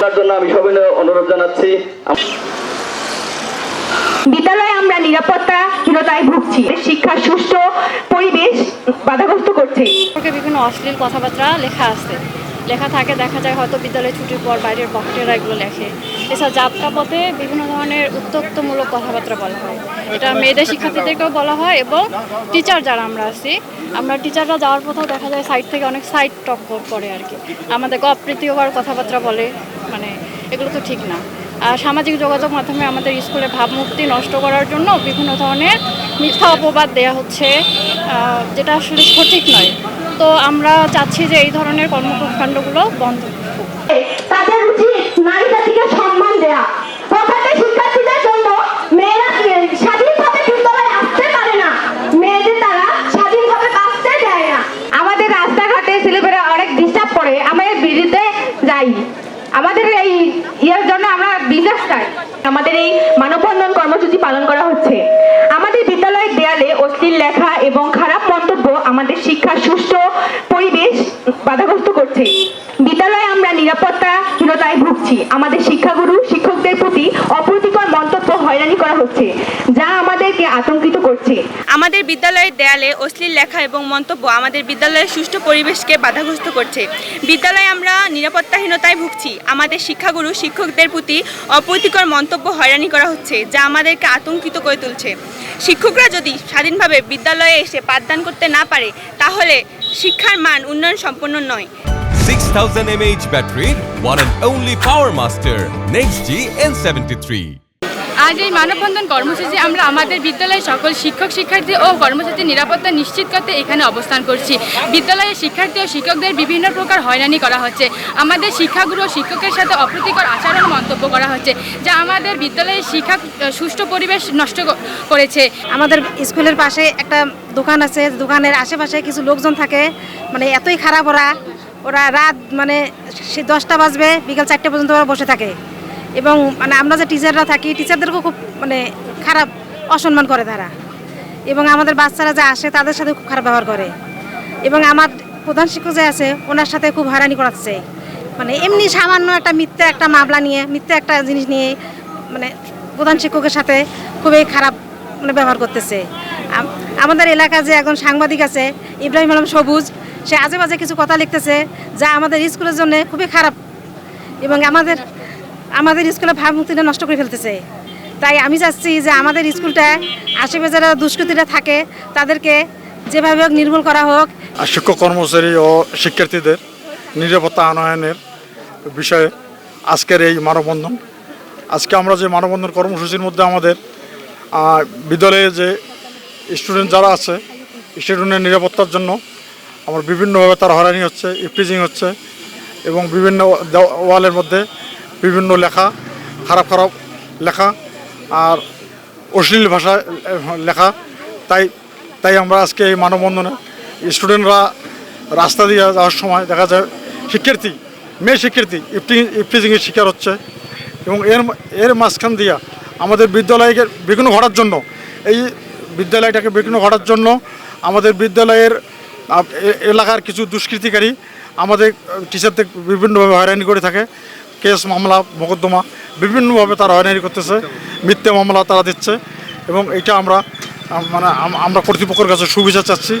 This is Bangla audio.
তার জন্য আমি সবিনয় অনুরোধ জানাচ্ছি। বিদ্যালয়ে আমরা নিরাপত্তা হীনতায় ভুগছি। শিক্ষার সুষ্ঠু পরিবেশ বাধাগ্রস্ত করছে। বিভিন্ন অশ্লীল কথাবার্তা লেখা আছে। লেখা থাকে, দেখা যায় হয়তো বিদ্যালয় ছুটির পর বাইরের বক্তেরা এগুলো লেখে। এছাড়া যাত্রা পথে বিভিন্ন ধরনের উত্তক্তমূলক কথাবার্তা বলা হয়। এটা মেয়েদের শিক্ষার্থীদেরকেও বলা হয় এবং টিচার যারা আমরা আছি, আমরা টিচাররা যাওয়ার পথেও দেখা যায় সাইড থেকে অনেক সাইড টক করে আর কি। আমাদের আমাদেরকে অপ্রীতিকর কথাবার্তা বলে মানে এগুলো তো ঠিক না। আর সামাজিক যোগাযোগ মাধ্যমে আমাদের স্কুলে ভাবমূর্তি নষ্ট করার জন্য বিভিন্ন ধরনের মিথ্যা অপবাদ দেয়া হচ্ছে যেটা আসলে সঠিক নয়। তো আমরা চাচ্ছি যে এই ধরনের কর্মকাণ্ডগুলো বন্ধ তাদের উচিত নারী জাতিকে সম্মান দেয়া। শিক্ষার্থীদের জন্য মেয়েরা স্বাধীনভাবে না? মেয়েদের তারা স্বাধীনভাবে না। আমাদের রাস্তাঘাটে অনেক ডিস্টার্ব আমাদের বিরুদ্ধে যাই। আমাদের এই ইয়ের জন্য আমরা বিজনেস চাই আমাদের এই মানববন্ধন কর্মসূচি পালন করা হচ্ছে। আমাদের বিদ্যালয়ের দেয়ালে অশ্লীল লেখা এবং খারাপ মন্তব্য আমাদের শিক্ষার সুষ্ঠু পরিবেশ বাধাগ্রস্ত করছে বিদ্যালয়ে আমরা ভুগছি আমাদের শিক্ষাগুরু, শিক্ষকদের প্রতি অপ্রীতিকর মন্তব্য হয়রানি করা হচ্ছে, যা আমাদেরকে আতঙ্কিত করছে। আমাদের বিদ্যালয়ের দেয়ালে অশ্লীল লেখা এবং মন্তব্য আমাদের বিদ্যালয়ের সুষ্ঠু পরিবেশকে বাধাগ্রস্ত করছে। বিদ্যালয়ে আমরা নিরাপত্তাহীনতায় ভুগছি। আমাদের শিক্ষাগুরু, শিক্ষকদের প্রতি অপ্রীতিকর মন্তব্য হয়রানি করা হচ্ছে, যা আমাদেরকে আতঙ্কিত করে তুলছে। শিক্ষকরা যদি স্বাধীনভাবে বিদ্যালয়ে এসে পাঠদান করতে না পারে, তাহলে শিক্ষার মান উন্নয়ন সম্পন্ন নয়। 6000 mAh battery, one and only Power Master, Next G N73. আজ এই মানববন্ধন কর্মসূচি আমরা আমাদের বিদ্যালয়ের সকল শিক্ষক শিক্ষার্থী ও কর্মসূচির নিরাপত্তা নিশ্চিত করতে এখানে অবস্থান করছি। বিদ্যালয়ের শিক্ষার্থী ও শিক্ষকদের বিভিন্ন প্রকার হয়রানি করা হচ্ছে। আমাদের শিক্ষাগুরু ও শিক্ষকের সাথে অপ্রীতিকর আচরণ মন্তব্য করা হচ্ছে যা আমাদের বিদ্যালয়ের শিক্ষা সুষ্ঠু পরিবেশ নষ্ট করেছে। আমাদের স্কুলের পাশে একটা দোকান আছে দোকানের আশেপাশে কিছু লোকজন থাকে মানে এতই খারাপ ওরা। ওরা রাত মানে সে দশটা বাজবে, বিকাল চারটে পর্যন্ত ওরা বসে থাকে। এবং মানে আমরা যে টিচাররা থাকি টিচারদেরকেও খুব মানে খারাপ অসম্মান করে তারা। এবং আমাদের বাচ্চারা যে আসে, তাদের সাথে খুব খারাপ ব্যবহার করে। এবং আমার প্রধান শিক্ষক যে আছে, ওনার সাথে খুব হয়রানি করাচ্ছে। মানে এমনি সামান্য একটা মিথ্যা একটা মামলা নিয়ে, মিথ্যা একটা জিনিস নিয়ে মানে প্রধান শিক্ষকের সাথে খুবই খারাপ মানে ব্যবহার করতেছে। আমাদের এলাকা যে একজন সাংবাদিক আছে, ইব্রাহিম আলম সবুজ সে আজে বাজে কিছু কথা লিখতেছে যা আমাদের স্কুলের জন্য খুবই খারাপ এবং আমাদের আমাদের স্কুলে ভাবমূর্তিটা নষ্ট করে ফেলতেছে। তাই আমি চাচ্ছি যে আমাদের স্কুলটা আশেপাশে যারা দুষ্কৃতীরা থাকে, তাদেরকে যেভাবে হোক নির্মূল করা হোক। শিক্ষক কর্মচারী ও শিক্ষার্থীদের নিরাপত্তা আনয়নের বিষয়ে আজকের এই মানববন্ধন। আজকে আমরা যে মানববন্ধন কর্মসূচির মধ্যে আমাদের বিদ্যালয়ে যে স্টুডেন্ট যারা আছে স্টুডেন্টের নিরাপত্তার জন্য আমার বিভিন্নভাবে তার হয়রানি হচ্ছে, ইফটিজিং হচ্ছে এবং বিভিন্ন ওয়ালের মধ্যে বিভিন্ন লেখা, খারাপ খারাপ লেখা আর অশ্লীল ভাষায় লেখা। তাই তাই আমরা আজকে এই মানববন্ধনে স্টুডেন্টরা রাস্তা দিয়ে যাওয়ার সময় দেখা যায় শিক্ষার্থী, মেয়ে শিক্ষার্থী ইফটিং, ইফটিজিংয়ের শিকার হচ্ছে এবং এর এর মাঝখান দিয়া আমাদের বিদ্যালয়কে বিঘ্ন ঘটার জন্য, এই বিদ্যালয়টাকে বিঘ্ন ঘটার জন্য আমাদের বিদ্যালয়ের এলাকার কিছু দুষ্কৃতিকারী আমাদের টিচারদের বিভিন্নভাবে হয়রানি করে থাকে। কেস মামলা, মোকদ্দমা বিভিন্নভাবে তারা হয়রানি করতেছে। মিথ্যে মামলা তারা দিচ্ছে এবং এটা আমরা মানে আমরা কর্তৃপক্ষের কাছে সুবিধা চাচ্ছি।